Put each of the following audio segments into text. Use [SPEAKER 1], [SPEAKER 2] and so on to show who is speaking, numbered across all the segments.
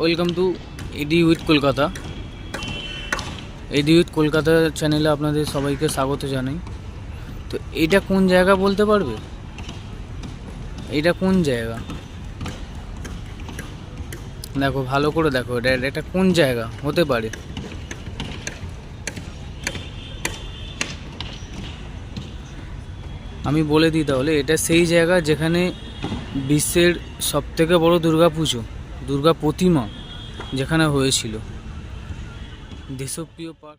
[SPEAKER 1] Welcome to AD with Kolkata AD with Kolkata চ্যানেলে আপনাদের সবাইকে স্বাগত জানাই। তো এটা কোন জায়গা বলতে পারবে? এটা কোন জায়গা? দেখো, ভালো করে দেখো এটা এটা কোন জায়গা? হতে পারে। আমি বলে দিই তাহলে, এটা সেই জায়গা যেখানে বিশ্বের সবথেকে বড় দুর্গা পুজো দুর্গা প্রতিমা যেখানে হয়েছিল। দেশপ্রিয় পার্ক।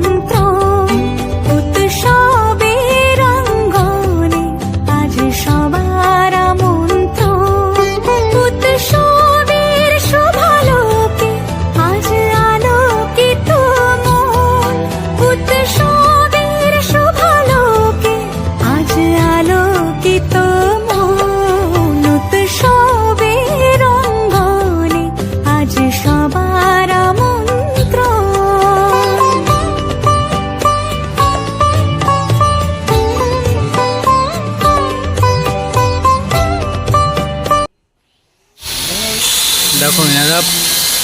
[SPEAKER 1] দেখো এনারা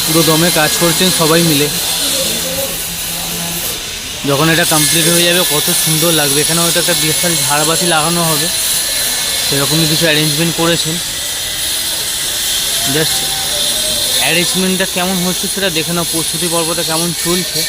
[SPEAKER 1] পুরো দমে কাজ করছেন সবাই মিলে। যখন এটা কমপ্লিট হয়ে যাবে, কত সুন্দর লাগবে। এখানে হয়তো একটা বিশাল ঝাড়বাতি লাগানো হবে। সেরকমই কিছু অ্যারেঞ্জমেন্ট করেছেন। জাস্ট অ্যারেঞ্জমেন্টটা কেমন হচ্ছে সেটা দেখে নাও। প্রস্তুতি পর্বটা কেমন চলছে।